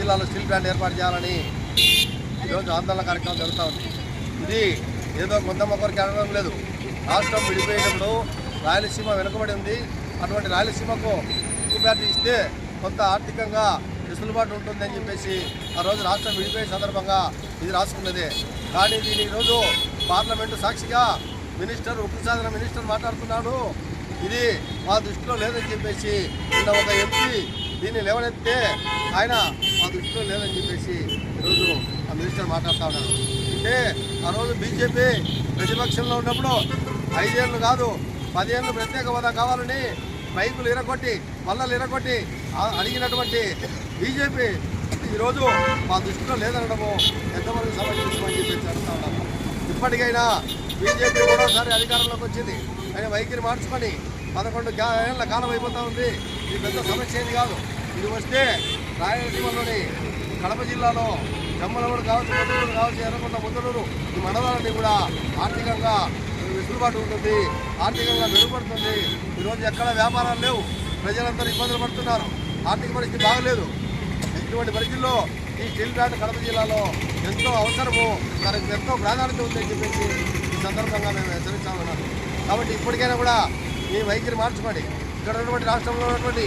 జిల్లాలో steel plant ఏర్పాటు చేయాలని ఈరోజు ఆందోళన కార్యక్రమం జరుగుతూ ఉంది. ఇది ఏదో కొందమ్మ కొరకు అనడం లేదు. రాష్ట్రం విడిపోయేటప్పుడు రాయలసీమ వెనుకబడి ఉంది. అటువంటి రాయలసీమకు స్టీల్ ప్లాంట్ ఇస్తే కొంత ఆర్థికంగా వెసులుబాటు ఉంటుందని చెప్పేసి ఆ రోజు రాష్ట్రం విడిపోయే సందర్భంగా ఇది రాసుకున్నదే. కానీ దీని ఈరోజు పార్లమెంటు సాక్షిగా మినిస్టర్ ఉక్కు సాధన మినిస్టర్ మాట్లాడుతున్నాడు. ఇది మా దృష్టిలో లేదని చెప్పేసి నిన్న ఒక ఎంపీ దీన్ని లేవనెత్తే ఆయన మా దృష్టిలో లేదని చెప్పేసి ఈరోజు ఆ మినిస్టర్ మాట్లాడుతూ ఉన్నారు. అంటే ఆ రోజు బీజేపీ ప్రతిపక్షంలో ఉన్నప్పుడు ఐదేళ్ళు కాదు పదేళ్ళు ప్రత్యేక హోదా కావాలని మైకులు ఇరగొట్టి మల్లలు ఇరగొట్టి అడిగినటువంటి బీజేపీ ఈరోజు మా దృష్టిలో లేదనడము ఎంతమంది సమర్థించమని చెప్పేసి అడుగుతా ఉన్నాము ఇప్పటికైనా బీజేపీ మూడోసారి అధికారంలోకి వచ్చింది. ఆయన వైఖరి మార్చుకొని పదకొండు ఏళ్ళ కాలం అయిపోతూ ఉంది. ఇది పెద్ద సమస్య ఏది కాదు. ఇది వస్తే రాయలసీమలోని కడప జిల్లాలో జమ్మలమూరు కావచ్చు ముద్దలూరు కావచ్చు ఎర్రకొండ ముద్దలూరు ఈ మండలాలన్నీ కూడా ఆర్థికంగా వెసులుబాటు ఉంటుంది ఆర్థికంగా మెరుగుపడుతుంది. ఈరోజు ఎక్కడ వ్యాపారాలు లేవు. ప్రజలందరూ ఇబ్బందులు పడుతున్నారు. ఆర్థిక పరిస్థితి బాగలేదు. ఇటువంటి పరిస్థితుల్లో ఈ స్టీల్ ప్లాంట్ కడప జిల్లాలో ఎంతో అవసరము దానికి ఎంతో ప్రాధాన్యత ఉందని చెప్పేసి ఈ సందర్భంగా మేము హెచ్చరించామన్నాను కాబట్టి ఇప్పటికైనా కూడా ఈ వైఖరి మార్చుకోండి. ఇక్కడ ఉన్నటువంటి రాష్ట్రంలో ఉన్నటువంటి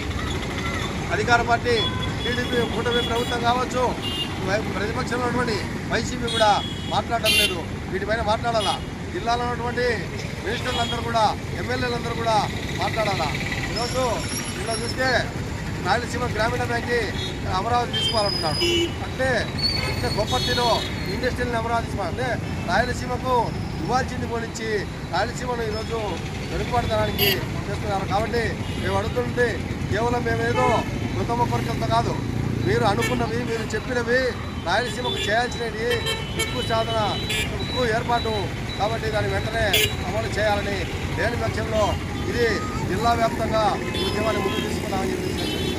అధికార పార్టీ టీడీపీ కూటమి ప్రభుత్వం కావచ్చు ప్రతిపక్షంలో ఉన్నటువంటి వైసీపీ కూడా మాట్లాడడం లేదు. వీటిపైన మాట్లాడాలా. జిల్లాలో ఉన్నటువంటి మినిస్టర్లందరూ కూడా ఎమ్మెల్యేలందరూ కూడా మాట్లాడాలా. ఈరోజు ఇలా చూస్తే రాయలసీమ గ్రామీణ బ్యాంక్కి అమరావతి తీసుకోవాలంటున్నాడు. అంటే అంటే గొప్పటిలో ఇండస్ట్రీని అమరావతి తీసుకోవాలి. అంటే రాయలసీమకు ఇవ్వాల్సింది పోనిచ్చి రాయలసీమను ఈరోజు వెనుకబడతానికి చేస్తున్నారు. కాబట్టి మేము అడుగుతుంటే కేవలం మేమేదో మృతమ కొరకంత కాదు. మీరు అనుకున్నవి మీరు చెప్పినవి రాయలసీమకు చేయాల్సినవి ఉక్కు సాధన ఉక్కు ఏర్పాటు. కాబట్టి దాన్ని వెంటనే అమలు చేయాలని లేని పక్షంలో ఇది జిల్లా వ్యాప్తంగా ఉద్యమాన్ని ముందుకు తీసుకున్నామని చెప్పి